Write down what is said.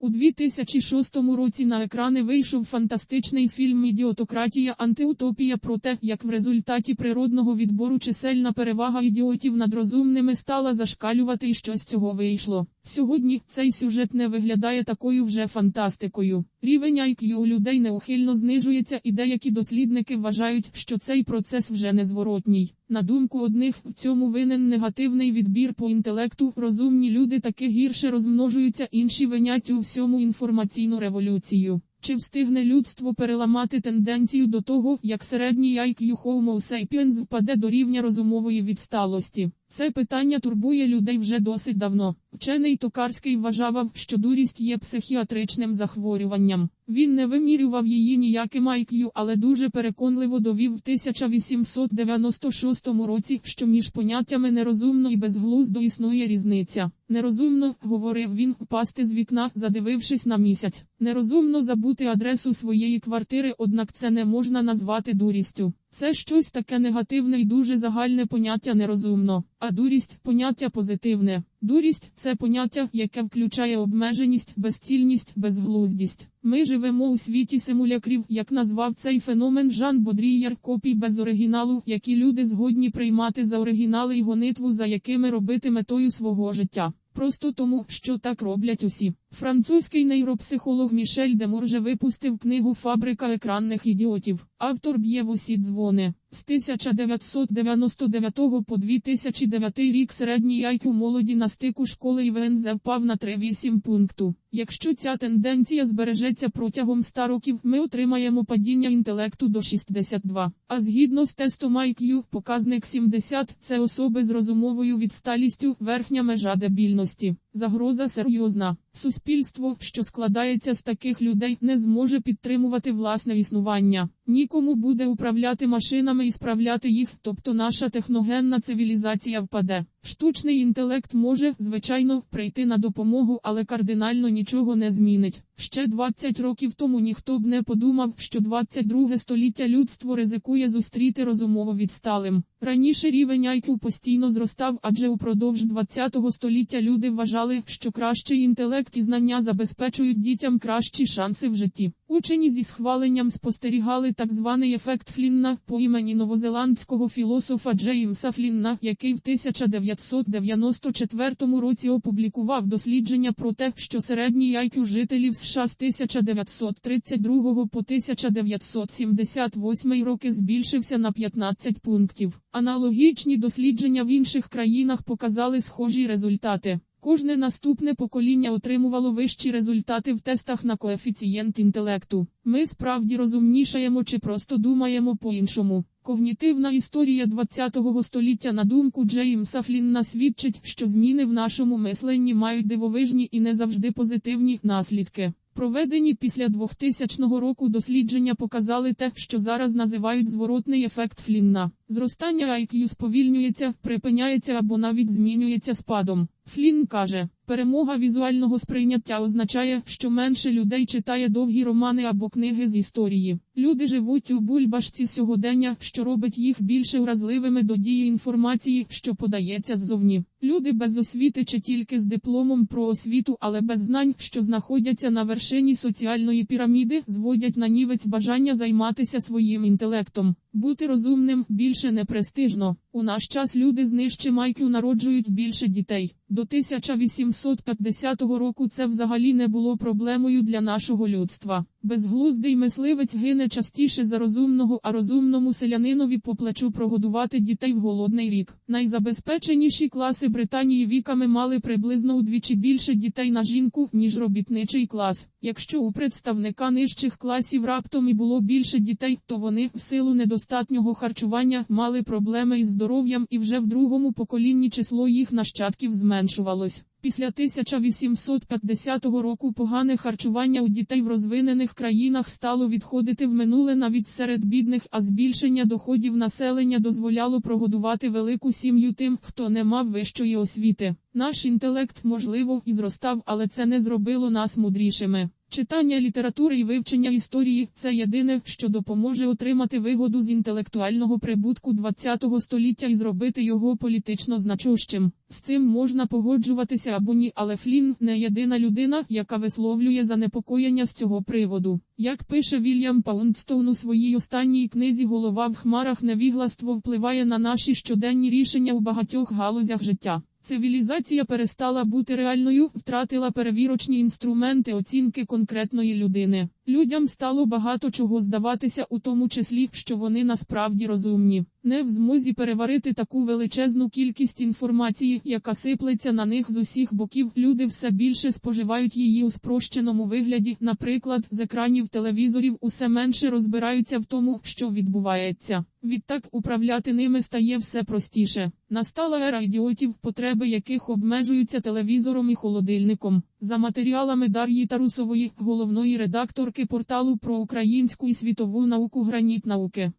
У 2006 році на екрани вийшов фантастичний фільм Ідіотократія антиутопія про те, як в результаті природного відбору чисельна перевага ідіотів над розумними стала зашкалювати і що з цього вийшло. Сьогодні цей сюжет не виглядає такою вже фантастикою. Рівень IQ у людей неухильно знижується і деякі дослідники вважають, що цей процес вже незворотній. На думку одних, в цьому винен негативний відбір по інтелекту, розумні люди таки гірше розмножуються, інші винять у всьому інформаційну революцію. Чи встигне людство переламати тенденцію до того, як середній IQ Homo sapiens впаде до рівня розумової відсталості? Це питання турбує людей вже досить давно. Вчений Токарський вважав, що дурість є психіатричним захворюванням. Він не вимірював її ніяким IQ, але дуже переконливо довів в 1896 році, що між поняттями нерозумно і безглуздо існує різниця. Нерозумно, говорив він, впасти з вікна, задивившись на місяць. Нерозумно забути адресу своєї квартири, однак це не можна назвати дурістю. Це щось таке негативне і дуже загальне поняття нерозумно, а дурість поняття позитивне. Дурість це поняття, яке включає обмеженість, безцільність, безглуздість. Ми живемо у світі симулякрів, як назвав цей феномен Жан Бодрієр, копій без оригіналу, які люди згодні приймати за оригінали і гонитву, за якими робити метою свого життя. Просто тому, що так роблять усі. Французький нейропсихолог Мішель Демурже випустив книгу Фабрика екранних ідіотів. Автор б'є в усі дзвони. З 1999 по 2009 рік середній IQ молоді на стику школи і ВНЗ впав на 3,8 пункту. Якщо ця тенденція збережеться протягом 100 років, ми отримаємо падіння інтелекту до 62. А згідно з тестом IQ, показник 70 – це особи з розумовою відсталістю, верхня межа дебільності. Загроза серйозна. Суспільство, що складається з таких людей, не зможе підтримувати власне існування. Нікому буде управляти машинами і справляти їх, тобто наша техногенна цивілізація впаде. Штучний інтелект може, звичайно, прийти на допомогу, але кардинально нічого не змінить. Ще 20 років тому ніхто б не подумав, що 22 століття людство ризикує зустріти розумово відсталим. Раніше рівень IQ постійно зростав, адже упродовж 20 століття люди вважали, що кращий інтелект і знання забезпечують дітям кращі шанси в житті. Учені зі схваленням спостерігали так званий ефект Флінна по імені новозеландського філософа Джеймса Флінна, який в 1994 році опублікував дослідження про те, що середній IQ жителів США з 1932 по 1978 роки збільшився на 15 пунктів. Аналогічні дослідження в інших країнах показали схожі результати. Кожне наступне покоління отримувало вищі результати в тестах на коефіцієнт інтелекту. Ми справді розумнішаємо чи просто думаємо по-іншому. Когнітивна історія 20-го століття, на думку Джеймса Флінна, свідчить, що зміни в нашому мисленні мають дивовижні і не завжди позитивні наслідки. Проведені після 2000 року дослідження показали те, що зараз називають зворотний ефект Флінна. Зростання IQ сповільнюється, припиняється або навіть змінюється спадом. Флін каже, перемога візуального сприйняття означає, що менше людей читає довгі романи або книги з історії. Люди живуть у бульбашці сьогодення, що робить їх більше вразливими до дії інформації, що подається ззовні. Люди без освіти чи тільки з дипломом про освіту, але без знань, що знаходяться на вершині соціальної піраміди, зводять на нівець бажання займатися своїм інтелектом. Бути розумним більше не престижно. У наш час люди з нижчим IQ народжують більше дітей. До 1850 року це взагалі не було проблемою для нашого людства. Безглуздий мисливець гине частіше за розумного, а розумному селянинові по плечу прогодувати дітей в голодний рік. Найзабезпеченіші класи Британії віками мали приблизно удвічі більше дітей на жінку, ніж робітничий клас. Якщо у представника нижчих класів раптом і було більше дітей, то вони, в силу недостатнього харчування, мали проблеми із здоров'ям і вже в другому поколінні число їх нащадків зменшувалось. Після 1850 року погане харчування у дітей в розвинених країнах стало відходити в минуле навіть серед бідних, а збільшення доходів населення дозволяло прогодувати велику сім'ю тим, хто не мав вищої освіти. Наш інтелект, можливо, і зростав, але це не зробило нас мудрішими. Читання літератури і вивчення історії це єдине, що допоможе отримати вигоду з інтелектуального прибутку ХХ століття і зробити його політично значущим. З цим можна погоджуватися або ні, але Флін не єдина людина, яка висловлює занепокоєння з цього приводу. Як пише Вільям Паундстоун у своїй останній книзі Голова в хмарах невігластво впливає на наші щоденні рішення у багатьох галузях життя. Цивілізація перестала бути реальною, втратила перевірочні інструменти оцінки конкретної людини. Людям стало багато чого здаватися, у тому числі, що вони насправді розумні, не в змозі переварити таку величезну кількість інформації, яка сиплеться на них з усіх боків. Люди все більше споживають її у спрощеному вигляді, наприклад, з екранів телевізорів усе менше розбираються в тому, що відбувається. Відтак управляти ними стає все простіше. Настала ера ідіотів, потреби яких обмежуються телевізором і холодильником. За матеріалами Дар'ї Тарусової, головної редакторки порталу про українську і світову науку Граніт науки.